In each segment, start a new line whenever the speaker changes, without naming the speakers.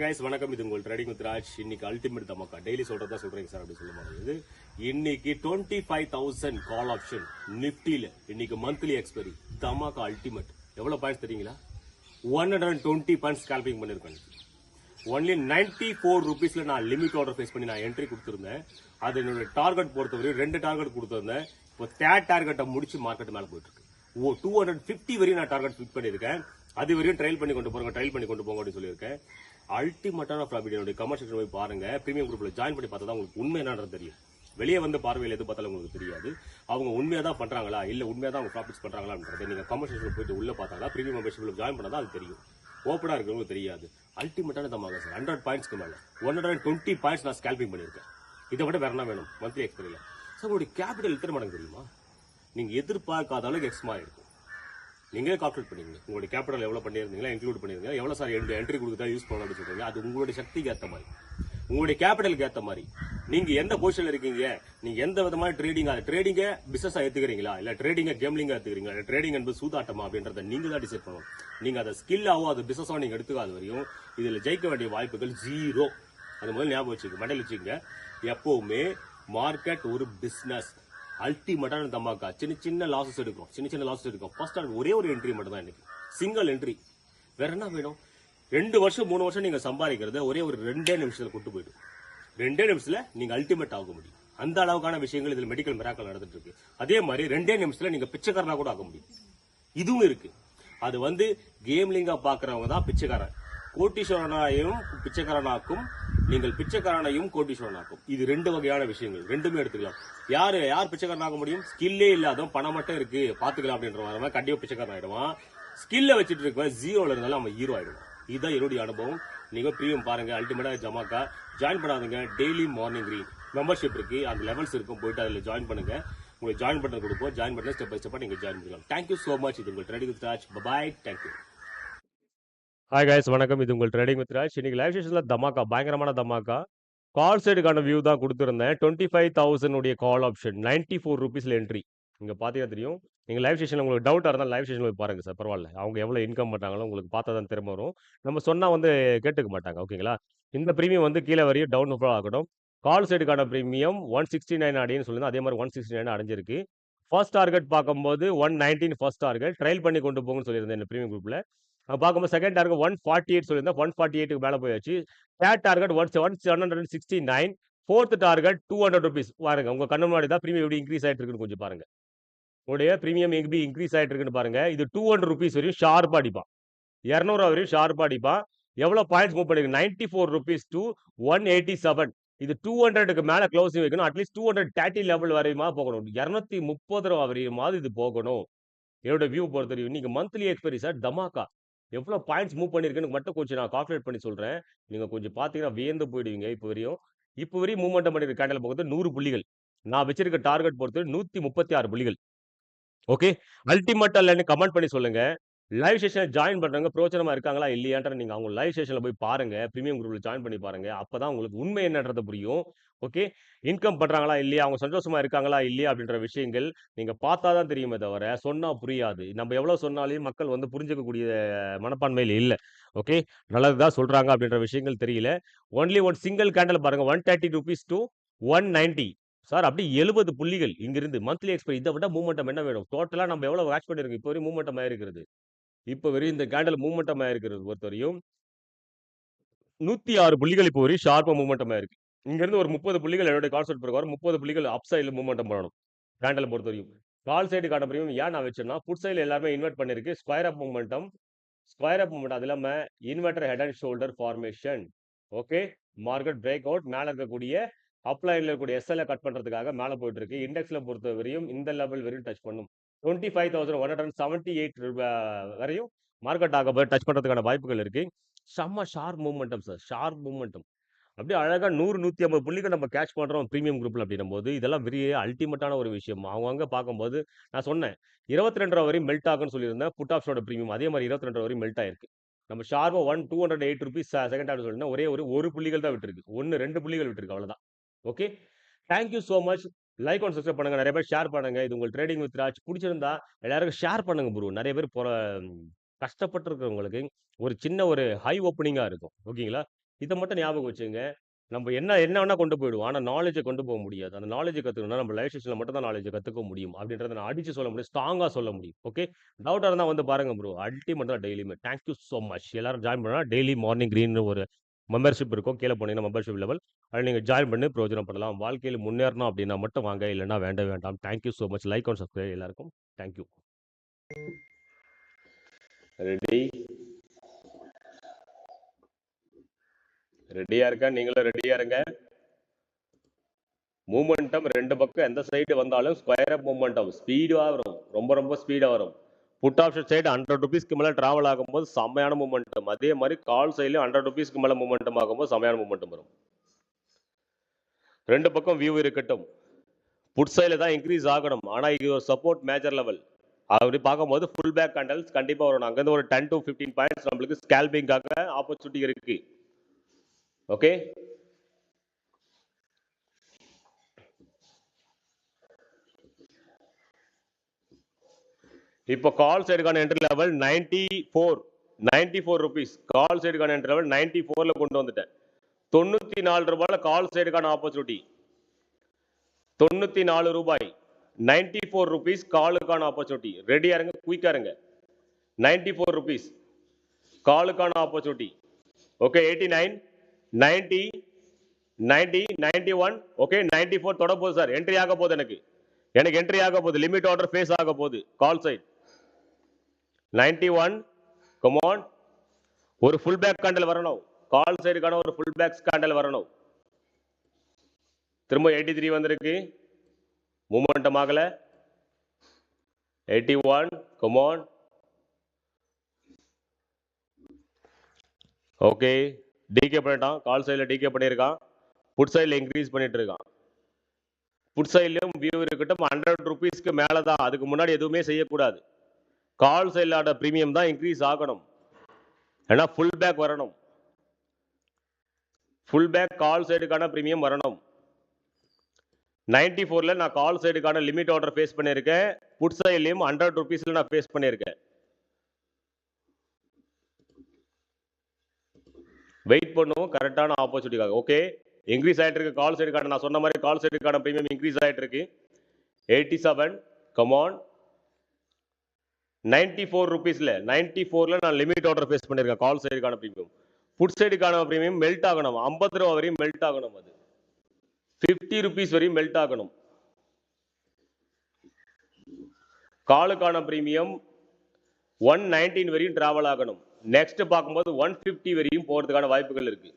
Guys வணக்கம். இது உங்கள் ட்ரேடிங் வித் ராஜ். இன்னைக்கு அல்டிமேட் தமாக்கா டெய்லி சொல்றதா சொல்றீங்க சார் அப்படி சொல்ல முடியாது இன்னைக்கு twenty five thousand call option நிப்டியில இன்னைக்கு மந்த்லி எக்ஸ்பைரி தமாக்கா அல்டிமேட் எவ்வளவு பாயிண்ட்ஸ் தெரியுங்களா? One hundred and twenty point scalping பண்ணிருக்கேன் ஒன்லி நைன்டி ஃபோர் ருபீஸ்ல நான் லிமிட் ஆர்டர் ஃபேஸ் பண்ணி நான் என்ட்ரி கொடுத்துருந்தேன். அது என்னோட டார்கெட் பொறுத்தவரை ரெண்டு டார்கெட் கொடுத்துருந்தேன். இப்போ தேர்ட் டார்கெட்டை முடிச்சு மார்க்கெட் மேலே போயிட்டு இருக்கு ஓ டூ ஹண்ட்ரட் ஃபிஃப்டி வரையும் நான் டார்கெட் ஃபிட் பண்ணியிருக்கேன். அது வரையும் ட்ரையல் பண்ணி கொண்டு போங்க ட்ரையல் பண்ணி கொண்டு போங்க அப்படின்னு சொல்லியிருக்கேன். அல்டிமேட்டான ப்ராஃபிட் என்னுடைய போய் பாருங்க. பிரீமியம் குரூப்ல ஜாயின் பண்ணி பார்த்தா தான் உங்களுக்கு உண்மை என்னன்றது தெரியும். வெளியே வந்து பார்வையில் எது பார்த்தாலும் உங்களுக்கு தெரியாது. அவங்க உண்மையாக தான் பண்றாங்களா? இல்லை உண்மையாக தான் அவங்க ப்ராஃபிட்ஸ் பண்ணுறாங்களான்றது நீங்க கமர்ஷியல் போயிட்டு உள்ள பார்த்தாங்களா பிரீமியம் மெம்பர்ஷிப்ல ஜாயின் பண்ணா அது தெரியும். ஓப்பனா இருக்கிறவங்களுக்கு தெரியாது. அல்டிமேட்டான தம்மாக சார். ஹண்ட்ரட் பாயிண்ட்ஸ்க்கு மேல. ஒன் ஹண்ட்ரட் டுவெண்ட்டி பாயிண்ட்ஸ் நான் ஸ்கேல்பிங் பண்ணியிருக்கேன். இதை விட வேற என்ன வேணும்? மந்த்லி எக்ஸ்பெரியில சார் உங்களுடைய கேபிட்டல் எத்தனை மடங்கு தெரியுமா? நீங்க எதிர்பார்க்காத அளவுக்கு எக்ஸ்மா இருக்கும் நீங்களே கால்குலேட் பண்ணிருங்க உங்களுடைய கேபிட்டல் எவ்வளவு பண்ணியிருந்தீங்களா இன்க்ளூட் பண்ணிருந்தீங்க எவ்வளவு சார் எண்டு என்ட்ரி கொடுக்குதா யூஸ் பண்ணலாம் அப்படின்னு சொல்றீங்க அது உங்களுடைய சக்திக்கு ஏத்த மாதிரி. உங்களுடைய கேபிட்டலுக்கு ஏத்த மாதிரி. நீங்க எந்த பொசிஷன்ல இருக்கீங்க நீங்க எந்த விதமான ட்ரேடிங் அது ட்ரேடிங்க பிசினஸ் ஏத்துக்கிறீங்களா இல்ல ட்ரேடிங்க கேம்லிங்கா ஏத்துக்கிறீங்களா இல்ல ட்ரேடிங் என்பது சூதாட்டமா அப்படின்றத நீங்க தான் டிசைட் பண்ணணும். நீங்க அதை ஸ்கில்லாவோ அது பிசினஸோ நீங்க எடுத்துக்காத வரையும் இதுல ஜெயிக்க வேண்டிய வாய்ப்புகள் ஜீரோ அது முதல்ல ஞாபகம் வச்சுக்கோங்க மண்டையில் வச்சுக்கோங்க. எப்பவுமே மார்க்கெட் ஒரு பிசினஸ் அல்டிமேட்டான தமாக்கா சின்ன சின்ன லாசஸ் எடுக்கும் சின்ன சின்ன லாசஸ் எடுக்கும் ஃபர்ஸ்ட் ஒரே ஒரு என்ட்ரி மட்டும் தான் இன்னைக்கு. சிங்கிள் என்ட்ரி வேற என்ன வேணும்? ரெண்டு வருஷம் மூணு வருஷம் நீங்க சம்பாதிக்கிறத ஒரே ஒரு ரெண்டே நிமிஷத்துல கொண்டு போயிடும். ரெண்டே நிமிஷத்துல நீங்க அல்டிமேட் ஆக முடியும். அந்த அளவுக்கான விஷயங்கள் இதுல மெடிக்கல் மிராக்கள் நடந்துட்டு இருக்கு அதே மாதிரி ரெண்டே நிமிஷத்துல நீங்க பிச்சைக்காரனா கூட ஆக முடியும். இதுவும் இருக்கு. அது வந்து கேம்லிங்கா பாக்குறவங்க தான் பிச்சைக்காரன். கோட்டீஸ்வரனாயும் பிச்சைக்காரனாக்கும் நீங்கள் பிச்சைக்காரனையும் கோட்டீஸ்வரனாக்கும். இது ரெண்டு வகையான விஷயங்கள். ரெண்டுமே எடுத்துக்கலாம். யாரு யார் பிச்சைக்காரனாக முடியும்? ஸ்கில்லே இல்லாதவன் பணம் மட்டும் இருக்கு பாத்துக்கலாம் அப்படின்ற மாதிரி. கண்டிப்பா பிச்சைக்காரன் ஆயிடுவான் ஸ்கில்ல வச்சுட்டு இருக்க ஜீரோல இருந்தாலும் அவன் ஹீரோ ஆயிடுவான். இதுதான் என்னுடைய அனுபவம். நீங்க ப்ரீமியம் பாருங்க. அல்டிமேட்டா ஜமாக்கா ஜாயின் பண்ணாதுங்க. டெய்லி மார்னிங் ரீட் மெம்பர்ஷிப் இருக்கு. அந்த லெவல்ஸ் இருக்கும். போயிட்டு அதில் ஜாயின் பண்ணுங்க. உங்களுக்கு ஜாயின் பண்ண கொடுப்போம். ஜாயின் பண்ண ஸ்டெப் பை ஸ்டெப்பா நீங்கள் ஜாயின் பண்ணலாம். தேங்க்யூ ஸோ மச் இது உங்கள் trading with Raj bhai thank you hi guys வணக்கம். இது உங்கள் ட்ரேடிங் வித் ராஜ் இன்னைக்கு லைவ் ஸ்டேஷனில் தமாக்கா பயங்கரமான தமாக்கா கால் சைடுக்கான வியூ தான் கொடுத்துருந்தேன். டுவெண்ட்டி ஃபைவ் தௌசண்ட் உடைய கால் ஆப்ஷன் நைன்டி ஃபோர் ருபீஸில் என்ட்ரி இங்கே பார்த்தீங்கன்னா தெரியும். நீங்கள் லைவ் ஸ்டேஷனில் உங்களுக்கு டவுட்டாக இருந்தால் லைவ் ஸ்டேஷன் போய் பாருங்க சார் பரவாயில்ல. அவங்க எவ்வளோ இன்கம் பண்ணுறாங்களோ உங்களுக்கு பார்த்தா தான் திரும்ப வரும். நம்ம சொன்னால் வந்து கேட்டுக்க மாட்டாங்க ஓகேங்களா? இந்த ப்ரீமியம் வந்து கீழே வரையும் டவுன் ஆகட்டும். கால் சைடுக்கான ப்ரீமியம் ஒன் சிக்ஸ்டி நைன் அடின்னு சொல்லுங்க அதே மாதிரி ஒன் சிக்ஸ்டி நைன் அடைஞ்சிருக்கு. ஃபர்ஸ்ட் டார்கெட் பார்க்கும்போது one nineteen first target trial பண்ணி கொண்டு போங்கன்னு சொல்லியிருந்தேன் இந்த ப்ரீமியம் குரூப்பில் பார்க்கும்போது second target one forty eight சொல்லியிருந்தா ஒன் ஃபார்ட்டி எயிட்டுக்கு மேலே போயாச்சு. Third target one one seven hundred sixty nine fourth target two hundred rupees பாருங்கள் உங்கள் கண்ணு முன்னாடி தான் ப்ரீமியம் எப்படி இன்க்ரீஸ் ஆகிட்டு இருக்குன்னு கொஞ்சம் பாருங்க. உடைய ப்ரீமியம் எப்படி இன்க்ரீஸ் ஆகிட்டு இருக்குன்னு பாருங்க. இது டூ ஹண்ட்ரட் ருபீஸ் வரையும் ஷார்ப்பா அடிப்பான். இரநூறுவா வரையும் ஷார்ப்பாக அடிப்பான். எவ்வளோ பாயிண்ட்ஸ் மூவ் பண்ணிருக்கு ninety four rupees two one eighty seven இது டூ ஹண்ட்ரடுக்கு மேலே க்ளோசிங் வைக்கணும். At least two hundred thirty level வரையுமா போகணும். இரநூத்தி முப்பது ரூபா வரையுமாவது இது போகணும். என்னோட வியூ பொறுத்த நீங்கள் மந்த்லி எக்ஸ்பைரி தமாக்கா எவ்வளோ பாயிண்ட்ஸ் மூவ் பண்ணியிருக்குன்னு மட்டும் கொஞ்சம் நான் கால்குலேட் பண்ணி சொல்கிறேன் நீங்கள் கொஞ்சம் பார்த்தீங்கன்னா வியந்து போயிடுவீங்க இப்போ வரையும். இப்போ வரையும் மூவ்மெண்ட் பண்ணியிருக்க கேண்டல் போகிறது நூறு புள்ளிகள். நான் வச்சிருக்க டார்கெட் பொறுத்து நூற்றி முப்பத்தி ஆறு புள்ளிகள். ஓகே? அல்டிமேட்டா இல்லைன்னு கமெண்ட் பண்ணி சொல்லுங்க. லைவ் செஷன் ஜாயின் பண்றவங்க பிரோச்சனமா இருக்காங்களா இல்லையான்ற நீங்க அவங்க லைவ் செஷன்ல போய் பாருங்க. பிரீமியம் குரூப்ல ஜாயின் பண்ணி பாருங்க. அப்பதான் உங்களுக்கு உண்மை என்னன்றது புரியும். ஓகே? இன்கம் பண்ணுறாங்களா இல்லையா? அவங்க சந்தோஷமா இருக்காங்களா இல்லையா? அப்படின்ற விஷயங்கள் நீங்கள் பார்த்தா தான் தெரியுமே தவிர சொன்னால் புரியாது. நம்ம எவ்வளோ சொன்னாலையும் மக்கள் வந்து புரிஞ்சுக்கக்கூடிய மனப்பான்மையில் இல்லை. ஓகே? நல்லது தான் சொல்கிறாங்க அப்படின்ற விஷயங்கள் தெரியல. ஒன்லி ஒன் சிங்கிள் கேண்டல் பாருங்க. One thirty rupees to one ninety sir அப்படி எழுபது புள்ளிகள் இங்கிருந்து மந்த்லி எக்ஸ்பைரி இதை விட மூமெண்டம் என்ன வேணும்? டோட்டலாக நம்ம எவ்வளோ வாட்ச் பண்ணியிருக்கோம் இப்போ வரையும் மூமெண்டம் ஆயிருக்கிறது இப்போ வரையும் இந்த கேண்டல் மூமெண்டம் ஆயிருக்கிறது பொறுத்தவரையும் நூற்றி ஆறு புள்ளிகள் இப்போ வரையும் ஷார்ப்பாக மூமெண்டம் ஆயிருக்கு இங்கேருந்து ஒரு முப்பது புள்ளிகள் என்னுடைய கால் கான்செப்ட் பிரகாரம் முப்பது புள்ளிகள் அப் சைடில் மூமெண்டம் பண்ணணும். கேண்டலை பொறுத்தவரையும். கால் சைடு காட்ட முடியும். ஏன் நான் வச்சேன்னா ஃபுட் சைடில் எல்லாருமே இன்வெர்ட் பண்ணியிருக்கு square up momentum square up movement அது இல்லாமல் inverter head and shoulder formation okay market break out மேலே இருக்கக்கூடிய அப்லைனில் இருக்கக்கூடிய எஸ்எல்ஐ கட் பண்ணுறதுக்காக மேலே போயிட்டு இருக்கு இண்டெக்ஸில் பொறுத்த வரையும் இந்த லெவல் வரையும் டச் பண்ணும். Twenty five thousand one hundred seventy eight வரையும் மார்க்கெட் ஆக டச் பண்ணுறதுக்கான வாய்ப்புகள் இருக்கு. செம்ம sharp momentum sir sharp momentum அப்படியே அழகாக நூறு நூற்றி ஐம்பது புள்ளிகள் நம்ம கேட்ச் பண்ணுறோம் ப்ரீமியம் குரூப்பில் அப்படின்னும் போது இதெல்லாம் பெரிய அல்டிமேட்டான ஒரு விஷயம். அவங்கவுங்க பார்க்கும்போது நான் சொன்னேன் இருபத்தி ரெண்டு ரூபா வரையும் மெல்ட் ஆகும்னு சொல்லியிருந்தேன். புட் ஆப்ஷனோட ப்ரீமியம் அதே மாதிரி இருபத்தி ரெண்டு வரையும் மெல்ட் ஆயிருக்கு. நம்ம ஷார்பா one two hundred eight rupees second hand சொல்லியிருந்தேன். ஒரே ஒரு ஒரு புள்ளிகள் தான் விட்டுருக்கு. ஒன்று ரெண்டு புள்ளிகள் விட்டுருக்கு அவ்வளோதான் okay thank you so much like one subscribe பண்ணுங்க. நிறைய பேர் ஷேர் பண்ணுங்க. இது உங்கள் ட்ரேடிங் வித் ராஜ் பிடிச்சிருந்தா எல்லாருக்கும் ஷேர் பண்ணுங்க ப்ரோ நிறைய பேர் போகிற கஷ்டப்பட்டு இருக்கிறவங்களுக்கு ஒரு சின்ன ஒரு ஹை ஓப்பனிங்காக இருக்கும். ஓகேங்களா இதை மட்டும் ஞாபகம் வச்சுங்க. நம்ம என்ன என்ன வேணா கொண்டு போயிடுவோம். ஆனால் நாலேஜை கொண்டு போக முடியாது. அந்த நாலேஜை கற்றுக்கணும்னா நம்ம லைஃப் ஸ்டைலில் மட்டும் தான் நாலேஜை கற்றுக்க முடியும். அப்படின்றத நான் அடிச்சு சொல்ல முடியும். ஸ்ட்ராங்காக சொல்ல முடியும். ஓகே டவுட்டாக இருந்தால் வந்து பாருங்க ப்ரோ அல்டிமேட்டாக தான் டெய்லியுமே தேங்க்யூ ஸோ மச் எல்லாரும் ஜாயின் பண்ணால் டெய்லி மார்னிங் க்ரீன் ஒரு மெம்பர்ஷிப் இருக்கும். கீழே போனீங்கன்னா மெம்பர்ஷிப் லெவல் அதில் நீங்கள் ஜாயின் பண்ணி பிரயோஜனம் பண்ணலாம். வாழ்க்கையில் முன்னேறணும் அப்படின்னா மட்டும் வாங்க. இல்லைன்னா வேண்டாம் வேண்டாம். Thank you so much like and subscribe எல்லாருக்கும். தேங்க்யூ ரெடி ரெடியா இருக்க நீங்களும் ரெடியா இருங்க. மூமெண்டம் ரெண்டு பக்கம் எந்த சைடு வந்தாலும் ஸ்கொயர் அப் மூமெண்டம் ஸ்பீடாக வரும். ரொம்ப ரொம்ப ஸ்பீடாக வரும். புட் ஆப்ஷன் சைடு ஹண்ட்ரட் ருபீஸ்க்கு மேலே ட்ராவல் ஆகும்போது செம்மையான மூமெண்டம் அதே மாதிரி கால் சைட்லையும் ஹண்ட்ரட் ருபீஸ்க்கு மேலே மூமெண்டம் ஆகும்போது செம்மையான மூமெண்டம் வரும். ரெண்டு பக்கம் வியூ இருக்கட்டும். புட் சைடில் தான் இன்க்ரீஸ் ஆகணும். ஆனால் இது ஒரு சப்போர்ட் மேஜர் லெவல் அப்படி பார்க்கும்போது ஃபுல் பேக் கண்டல்ஸ் கண்டிப்பாக வரும். அங்கேருந்து ஒரு டென் டு ஃபிஃப்டீன் பாயிண்ட்ஸ் நம்மளுக்கு ஸ்கேல்பிங்காக ஆப்பர்ச்சுனிட்டி இருக்கு. ஓகே? இப்போ call சைடுக்கான entry level ninety four ninety four rupees call சைடுக்கான entry level ninety ஃபோரில் கொண்டு வந்துட்டேன். தொண்ணூற்றி நாலு ரூபாயில கால் சைடுக்கான ஆப்பர்ச்சுனிட்டி தொண்ணூற்றி நாலு ரூபாய் நைன்டி ஃபோர் ருபீஸ் காலுக்கான ஆப்பர்ச்சுனிட்டி ரெடியா இருங்க குயிக்காக இருங்க. Ninety four rupees காலுக்கான opportunity okay eighty nine ninety ninety ninety one okay ninety four தொட போகுது சார் என்ட்ரி ஆக போகுது எனக்கு. எனக்கு என்ட்ரி ஆக போகுது. லிமிட் ஆர்டர் ஃபேஸ் ஆக போகுது. Call side ninety one come on ஒரு ஃபுல் பேக் கேண்டல் வரணும். கால் சைடுக்கான ஒரு ஃபுல் பேக் கேண்டல் வரணும். திரும்ப எயிட்டி த்ரீ வந்திருக்கு. மூமெண்டம் ஆகலை. Eighty one come on okay decay பண்ணிட்டான். கால் சைடில் டிகே பண்ணியிருக்கான். புட் சைடில் இன்க்ரீஸ் பண்ணிட்டு இருக்கான் புட் சைட்லையும் வியூ இருக்கட்டும் ஹண்ட்ரட் ருபீஸ்க்கு மேலே தான் அதுக்கு முன்னாடி எதுவுமே செய்யக்கூடாது. கால் சைடில் ப்ரீமியம் தான் இன்க்ரீஸ் ஆகணும். ஏன்னா ஃபுல் பேக் வரணும். ஃபுல் பேக் கால் சைடுக்கான ப்ரீமியம் வரணும். நைன்டி ஃபோரில் நான் கால் சைடுக்கான லிமிட் ஆர்டர் ஃபேஸ் பண்ணியிருக்கேன். புட் சைட்லேயும் ஹண்ட்ரட் ருபீஸில் நான் ஃபேஸ் பண்ணியிருக்கேன். வெயிட் பண்ணுவோம் கரெக்டான ஆப்பர்ச்சுனிட்டிக்காக ஓகே இன்க்ரீஸ் ஆகிட்டு இருக்கு கால் சைடுக்கான நான் சொன்ன மாதிரி கால் சைடுக்கான ப்ரீமியம் இன்க்ரீஸ் ஆகிட்டு இருக்கு eighty seven come on ninety four ருபீஸில் நைன்டி ஃபோரில் நான் லிமிட் ஆர்டர் ஃபேஸ் பண்ணியிருக்கேன் கால் சைடுக்கான ப்ரீமியம் ஃபுட் சைடுக்கான ப்ரீமியம் மெல்ட் ஆகணும். ஐம்பது ரூபா வரையும் மெல்ட் ஆகணும் அது. ஃபிஃப்டி ருபீஸ் வரையும் மெல்ட் ஆகணும். காலுக்கான ப்ரீமியம் ஒன் நைன்டீன் வரையும் ட்ராவல் ஆகணும். நெக்ஸ்ட் பார்க்கும்போது ஒன் ஃபிஃப்டி வரையும் போகிறதுக்கான வாய்ப்புகள் இருக்கு.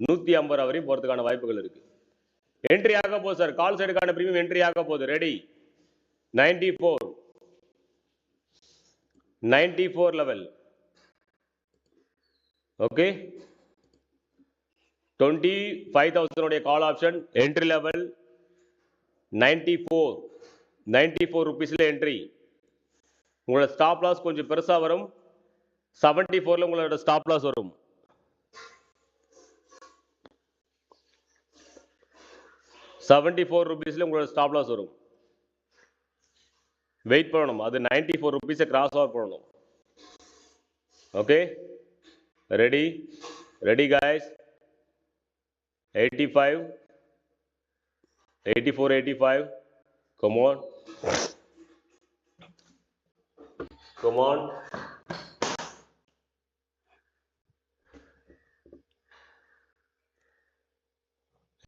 நூற்றி ஐம்பது ரூபா வரையும் போகிறதுக்கான வாய்ப்புகள் இருக்கு. என்ட்ரி ஆக போகுது சார் கால் சைடுக்கான பிரீமியம் என்ட்ரி ஆக போகுது. Ready ninety four ninety four level okay twenty five தௌசண்டோடைய call option entry level ninety four ninety four ருபீஸில் என்ட்ரி உங்களோட ஸ்டாப் லாஸ் கொஞ்சம் பெருசாக வரும். செவன்டி ஃபோரில் உங்களோட ஸ்டாப் லாஸ் வரும். செவன்டி ஃபோர் ருபீஸில் உங்களோட ஸ்டாப் லாஸ் வரும். வெயிட் பண்ணணும். அது நைன்டி ஃபோர் ருபீஸை கிராஸ் ஓவர் பண்ணணும். Okay ready ready guys eighty five eighty four eighty five come on come on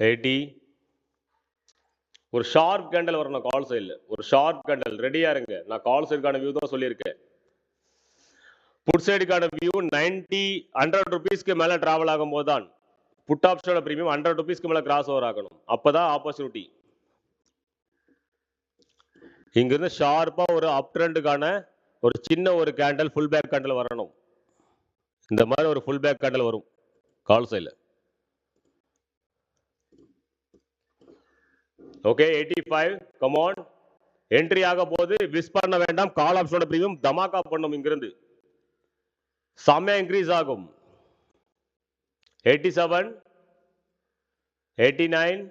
eighty ஒரு ஷார்ப் கேண்டல் வரணும் கால் சைடில் ஒரு ஷார்ப் கேண்டல் ரெடியாக இருங்க. நான் கால் சைடுக்கான வியூ தான் சொல்லியிருக்கேன். புட் சைடுக்கான வியூ நைன்டி ஹண்ட்ரட் ருபீஸ்க்கு மேலே ட்ராவல் ஆகும்போது தான் புட் ஆப்ஷனோட ப்ரீமியம் ஹண்ட்ரட் ருபீஸ்க்கு மேலே கிராஸ் ஓவர் ஆகணும். அப்போ தான் ஆப்பர்ச்சுனிட்டி இங்கிருந்து ஷார்ப்பாக ஒரு அப் ட்ரெண்டுக்கான ஒரு சின்ன ஒரு கேண்டல் ஃபுல் பேக் கேண்டல் வரணும். இந்த மாதிரி ஒரு ஃபுல் பேக் கேண்டல் வரும். கால் சைடில் okay eighty five come on entry ஆக போது விஸ் பண்ண வேண்டாம் கால் ஆப்ஷனோட ப்ரீமியம் தமாக்கா பண்ணும் இங்கிருந்து. செம்மையா இன்க்ரீஸ் ஆகும். Eighty seven eighty nine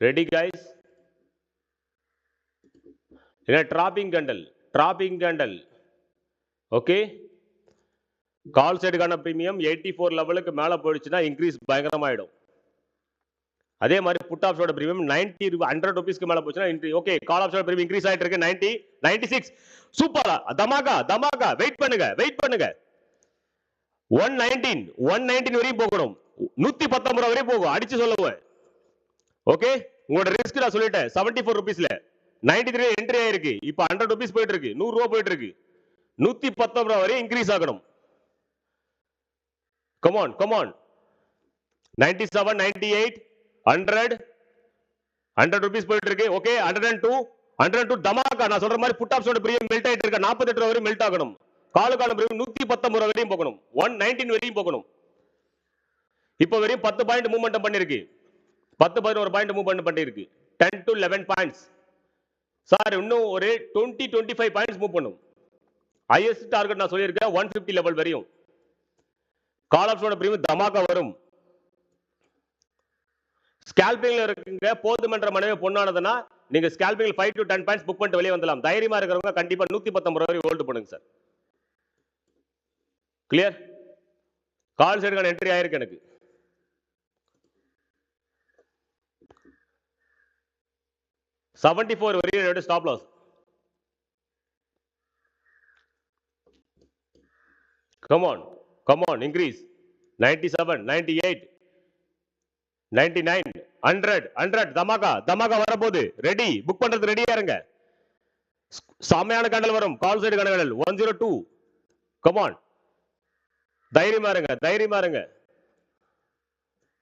ready guys ஏன்னா dropping candle dropping candle okay call சைடுக்கான premium eighty four லெவலுக்கு மேலே போயிடுச்சுன்னா இன்க்ரீஸ் பயங்கரமாயிடும். அதே மாதிரி புட் ஆப்ஷனோட பிரீமியம் நைன்டி ஹண்ட்ரட் ருபீஸ்க்கு மேலே போச்சுன்னா ஓகே கால் ஆப்ஷோட பிரீமியம் இன்க்ரீஸ் ஆகிட்டு இருக்கு நைன்டி நைன்டி சிக்ஸ் சூப்பரா தமாகா தமாகா வெயிட் பண்ணுங்க வெயிட் பண்ணுங்க. ஒன் நைன்டீன் ஒன் நைன்டீன் வரையும் போகணும். நூத்தி பத்தொன்பது ரூபா வரையும் போகும் அடிச்சு சொல்லுவேன் ஓகே உங்களோட ரிஸ்க் நான் சொல்லிட்டேன் செவன்டி ஃபோர் ருபீஸ்ல நைன்டி த்ரீ என்ட்ரி ஆயிருக்கு இப்போ ஹண்ட்ரட் ருபீஸ் போயிட்டு இருக்கு நூறு ரூபா போயிட்டு இருக்கு நூத்தி பத்தொன்பது ரூபா வரையும் இன்க்ரீஸ் ஆகணும். Come on come on ninety seven ninety eight hundred hundred rupees போயிட்டு இருக்கு okay hundred and two hundred two dhamaka நான் சொல்ற மாதிரி புட் ஆப்ஸோட பிரியம் மெல்ட் ஆயிட்டு இருக்க. நாற்பத்தெட்டு ரூபா வரையும் மெல்ட் ஆகணும். காலு காலம் பிரியம் நூத்தி பத்தொன்பது ரூபா வரையும் போகணும். ஒன் நைன்டீன் வரையும் போகணும். இப்போ வரையும் பத்து பாயிண்ட் மூவ்மெண்ட் பண்ணிருக்கு. பத்து பதினோரு பாயிண்ட் மூவ்மெண்ட் பண்ணிருக்கு. Ten to eleven points sir இன்னும் ஒரு twenty twenty five points move பண்ணும். ஹையஸ்ட் டார்கெட் நான் சொல்லியிருக்கேன் ஒன் ஃபிஃப்டி லெவல் வரையும். கால் ஆப்ஷனோட பிரியம் தமாக்கா வரும். ஸ்கேல்பிங்ல இருக்குங்க போதுமன்ற மனைவி பொண்ணானதுன்னா நீங்க scalping five to ten points book பண்ணிட்டு வெளியே வந்துடலாம். தைரியமா இருக்கிறவங்க கண்டிப்பா நூத்தி பத்தொன்பது ரூபாய் ஹோல்டு பண்ணுங்க சார் கிளியர் கால் சைடுக்கான என்ட்ரி ஆயிருக்கு எனக்கு. செவன்டி ஃபோர் வரையும் stop loss come on come on increase ninety seven ninety eight 98 99 100 100 தமாகா தமாகா வரப்போகுது. ரெடி புக் பண்றது ரெடியா இருங்க. சாமையான கண்டல் வரும். Call side candle one zero two come on தைரியமா இருங்க தைரியமா இருங்க.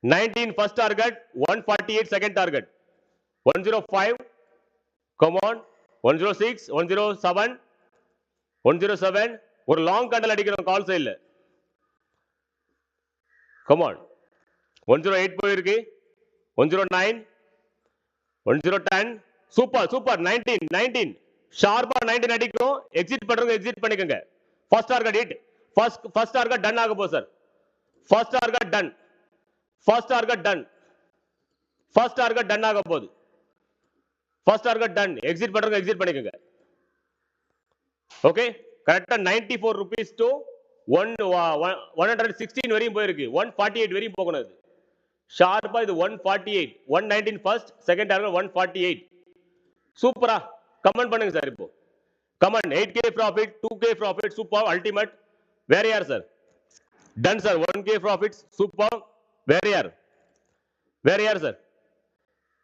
Nineteen first target one forty eight second target one zero five come on one zero six one zero seven one zero seven ஒரு long candle அடிக்கிறோம் call சைடில் come on one zero eight போயிருக்கு. One zero nine. One zero ten. Super super. Nineteen nineteen. ஷார்ப்பாக nineteen அடிக்கும் exit பண்ணுறவங்க exit பண்ணிக்கோங்க. First target hit first first target done ஆக போகுது sir first target done first target done first target done ஆக போகுது. First target done exit பண்ணுறவங்க exit பண்ணிக்கோங்க. ஓகே கரெக்டா ninety four rupees to one one hundred sixteen வரையும் போயிருக்கு. One forty eight வரையும் போகணும் அது. ஷார்ப்பா இது one forty eight one nineteen first second target one forty eight சூப்பரா கமெண்ட் பண்ணுங்க சார் இப்போ. Comment eight K profit two K profit super ultimate வேற யார் sir done sir one K profit super வேற யார்? வேற யார் சார்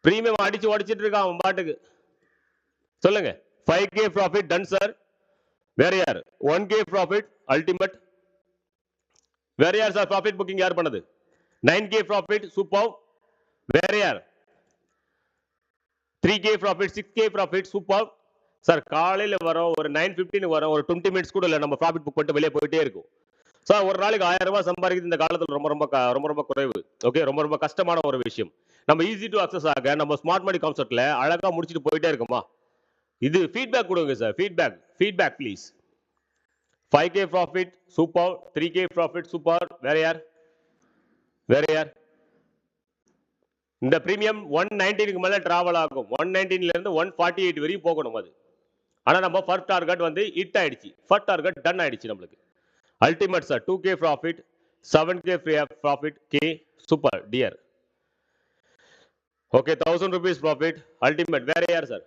பிரீமியம் அடிச்சு உடைச்சிட்டு இருக்கான் அவன் பாட்டுக்கு. சொல்லுங்க. Five K profit done sir வேற யார்? ஒன் கே ப்ராஃபிட் அல்டிமேட் வேற யார் சார் ப்ராஃபிட் புக்கிங் யார் பண்ணது? நைன் கே ப்ராஃபிட் சூப்பர் வேற யார் three K profit six K profit super sir காலையில் வரோம் ஒரு நைன் ஃபிஃப்டின் வரோம் ஒரு டுவெண்ட்டி மினிட்ஸ் கூட இல்லை நம்ம ப்ராஃபிட் புக் பண்ணிட்டு வெளியே போயிட்டே இருக்கும். சார் ஒரு நாளைக்கு ஆயிரம் ரூபாய் சம்பாதிக்கிறது இந்த காலத்தில் ரொம்ப ரொம்ப ரொம்ப ரொம்ப குறைவு. ஓகே ரொம்ப ரொம்ப கஷ்டமான ஒரு விஷயம். நம்ம ஈஸி டு அக்சஸ் ஆக நம்ம ஸ்மார்ட் மணி கான்செப்ட்ல அழகா முடிச்சுட்டு போயிட்டே இருக்குமா? இது ஃபீட்பேக் கொடுங்க sir feedback feedback please five K profit super three K profit super வேற யார் வேற யார்? இந்த பிரீமியம் ஒன் நைன்டீனுக்கு மேலே டிராவல் ஆகும். ஒன் நைன்டீன்லேருந்து ஒன் ஃபார்ட்டி எயிட் வரையும் போகணும் அது. ஆனால் நம்ம ஃபர்ஸ்ட் டார்கெட் வந்து ஹிட் ஆயிடுச்சு. ஃபர்ஸ்ட் டார்கெட் டன் ஆயிடுச்சு நம்மளுக்கு. Ultimate sir two K profit seven K profit K super dear okay thousand rupees profit ultimate வேற யார் சார்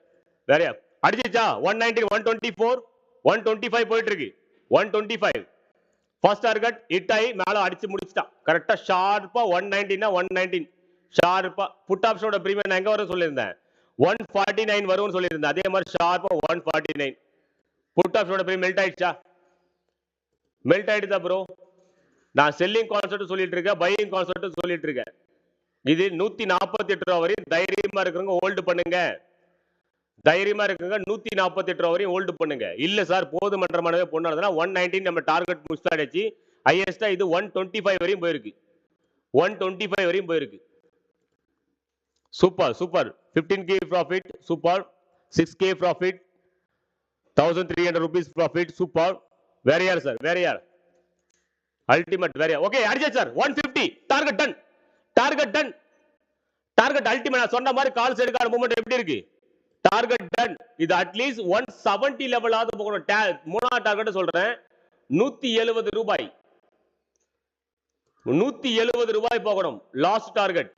வேற யார்? அடிச்சிச்சா? One nineteen one twenty four one twenty five போயிட்டு இருக்கு. One twenty five first target hit ஆகி மேலே அடிச்சு முடிச்சிட்டான். கரெக்டாக ஷார்ப்பாக ஒன் நைன்டீனா ஒன் நைன்டீன் ஷார்ப்பாக புட் ஆப்ஷனோட ப்ரீமியம் நான் எங்கே வரும் சொல்லியிருந்தேன். ஒன் ஃபார்ட்டி நைன் வரும்னு சொல்லியிருந்தேன். அதே மாதிரி ஷார்ப்பாக ஒன் ஃபார்ட்டி நைன் புட் ஆப்ஷனோட ப்ரீமியம் மெல்ட் ஆயிடுச்சா? மெல்ட் ஆயிடுதா ப்ரோ நான் செல்லிங் கான்செப்ட் சொல்லிட்டு இருக்கேன் பையிங் கான்செப்ட் சொல்லிட்டு இருக்கேன். இது நூற்றி நாற்பத்தி எட்டு ரூபா வரையும் தைரியமாக இருக்கிறவங்க ஹோல்டு பண்ணுங்க. தைரியமா இருக்குங்க. நூத்தி நாற்பத்தி எட்டு ரூபா வரையும் ஹோல்டு பண்ணுங்க. இல்ல சார் போதுமன்ற மனவே பொண்ணாதுன்னா ஒன் நைன்டீன் நம்ம டார்கெட் முடிச்சாடிச்சு ஹையஸ்டா இது ஒன் டுவெண்ட்டி ஃபைவ் வரையும் போயிருக்கு. ஒன் டுவெண்ட்டி ஃபைவ் வரையும் போயிருக்கு. Super super. Fifteen K profit super. Six K profit thousand three hundred rupees profit super. வேற யார் சார்? வேற யார்? அல்டிமேட் வேற ஓகே அடிச்சா sir one fifty target done target done target ultimate நான் சொன்ன மாதிரி கால் சைடுக்கான மூமெண்ட் எப்படி இருக்கு? டார்கெட் டன் இது அட்லீஸ்ட் ஒன் செவன்டி லெவலாவது போகணும். மூணாவது டார்கெட் சொல்றேன். நூத்தி எழுபது ரூபாய். நூத்தி எழுபது ரூபாய் போகணும். Last target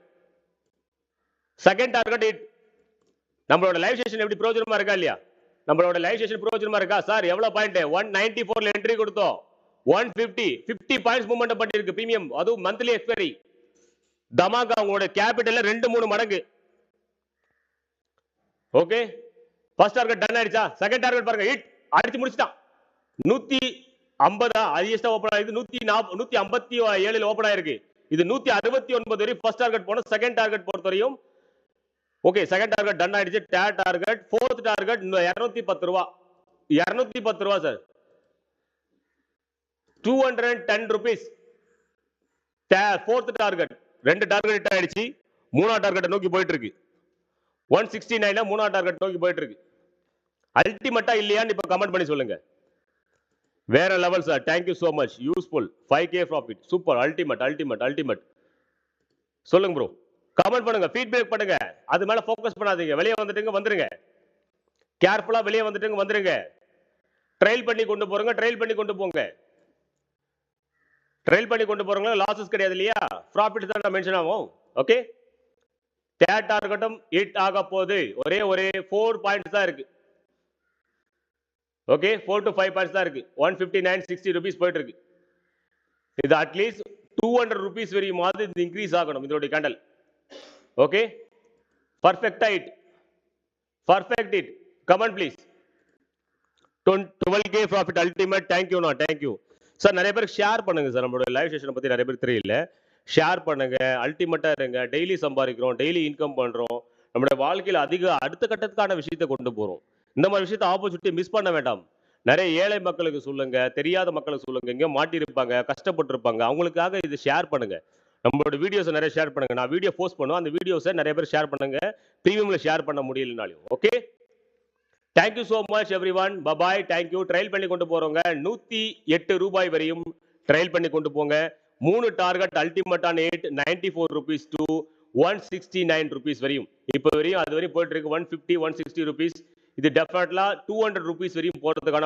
second target hit நம்மளோட லைவ் செஷன் எப்படி பிரயோஜனமா இருக்கா இல்லையா? நம்மளோட லைவ் செஷன் பிரயோஜனமா இருக்கா? சார் எவ்வளவு பாயிண்ட் ஒன் நைன்டி ஃபோர்ல என்ட்ரி கொடுத்தோம். One fifty fifty points movement பண்ணிருக்கு பிரீமியம் அதுவும் மந்த்லி எக்ஸ்பைரி தமாகா உங்களோட கேபிட்டல்ல ரெண்டு மூணு மடங்கு. ஓகே ஃபர்ஸ்ட் டார்கெட் டன் ஆயிடுச்சா? செகண்ட் டார்கெட் பாருங்க. ஹிட் அடிச்சு முடிச்சுட்டான். நூத்தி ஐம்பதா ஹையஸ்டா ஓப்பன் ஆயிருக்கு. நூத்தி நாப்ப- நூத்தி ஐம்பத்தி ஏழுல ஓப்பன் ஆயிருக்கு. இது நூத்தி அறுபத்தி ஒன்பது வரையும் ஃபர்ஸ்ட் டார்கெட் போனோம் செகண்ட் டார்கெட் பொறுத்த வரையும். ஓகே செகண்ட் டார்கெட் டன் ஆயிடுச்சு. டே டார்கெட் ஃபோர்த் டார்கெட் இரநூத்தி பத்து ரூபா. இரநூத்தி பத்து ரூபா sir two hundred ten rupees fourth target ரெண்டு டார்கெட் ஆயிடுச்சு. மூணாவது டார்கெட்டை நோக்கி போயிட்டு இருக்கு. ஒன் சிக்ஸ்டி நைன்ல மூணாவது டார்கெட் நோக்கி போயிட்டு இருக்கு அல்டிமேட்டா இல்லையான்னு இப்போ கமெண்ட் பண்ணி சொல்லுங்க. வேற level sir thank you so much useful five K profit super ultimate ultimate ultimate சொல்லுங்க ப்ரோ கமெண்ட் பண்ணுங்க. ஃபீட்பேக் பண்ணுங்க. அது மேல ஃபோக்கஸ் பண்ணாதீங்க. வெளியே வந்துட்டுங்க வந்துருங்க. கேர்ஃபுல்லா வெளியே வந்துட்டுங்க வந்துருங்க. ட்ரையல் பண்ணி கொண்டு போகிறங்க ட்ரையல் பண்ணி கொண்டு போங்க. ட்ரையல் பண்ணி கொண்டு போறவங்க லாசஸ் கிடையாது இல்லையா? ப்ராஃபிட் தான் மென்ஷன் ஆகும். ஓகே டேட்டா இருக்கட்டும் ஹிட் ஆக போகுது. ஒரே ஒரே ஃபோர் பாயிண்ட்ஸ் தான் இருக்கு. Okay four to five points தான் இருக்கு. One fifty nine sixty rupees போயிட்டு இருக்கு. இது at least two hundred rupees வரையுமாவது இது இன்க்ரீஸ் ஆகணும் இதோடைய கேண்டல் ஓகே பர்ஃபெக்டா it perfect it comment please twelve K profit ultimate தேங்க்யூண்ணா நான் தேங்க்யூ சார் நிறைய பேர் ஷேர் பண்ணுங்க சார் நம்மளோட லைவ் செஷனை பத்தி நிறைய பேர் தெரியல. ஷேர் பண்ணுங்க அல்டிமேட்டாக இருங்க டெய்லி சம்பாதிக்கிறோம் டெய்லி இன்கம் பண்ணுறோம் நம்மளுடைய வாழ்க்கையில் அதிக அடுத்த கட்டத்துக்கான விஷயத்தை கொண்டு போகிறோம் இந்த மாதிரி விஷயத்தை ஆப்பர்ச்சுனிட்டி மிஸ் பண்ண வேண்டாம். நிறைய ஏழை மக்களுக்கு சொல்லுங்க தெரியாத மக்களுக்கு சொல்லுங்க இங்கே மாட்டியிருப்பாங்க கஷ்டப்பட்டிருப்பாங்க அவங்களுக்காக இது ஷேர் பண்ணுங்க. நம்மளோட வீடியோஸை நிறைய ஷேர் பண்ணுங்க. நான் வீடியோ போஸ்ட் பண்ணுவோம் அந்த வீடியோஸை நிறைய பேர் ஷேர் பண்ணுங்க. ப்ரீமியமில் ஷேர் பண்ண முடியலனாலையும் okay thank you so much everyone bye bye thank you trial பண்ணி கொண்டு போகிறவங்க நூற்றி எட்டு ரூபாய் வரையும் ட்ரையல் பண்ணி கொண்டு போங்க. மூணு target அல்டிமேட்டான eight ninety four rupees to one sixty nine rupees வரையும். இப்போ வரையும் அது வரையும் போயிட்டு இருக்கு. One fifty one sixty rupees இது டெஃபினட்லா டூ ஹண்ட்ரட் ருபீஸ் வரையும் போறதுக்கான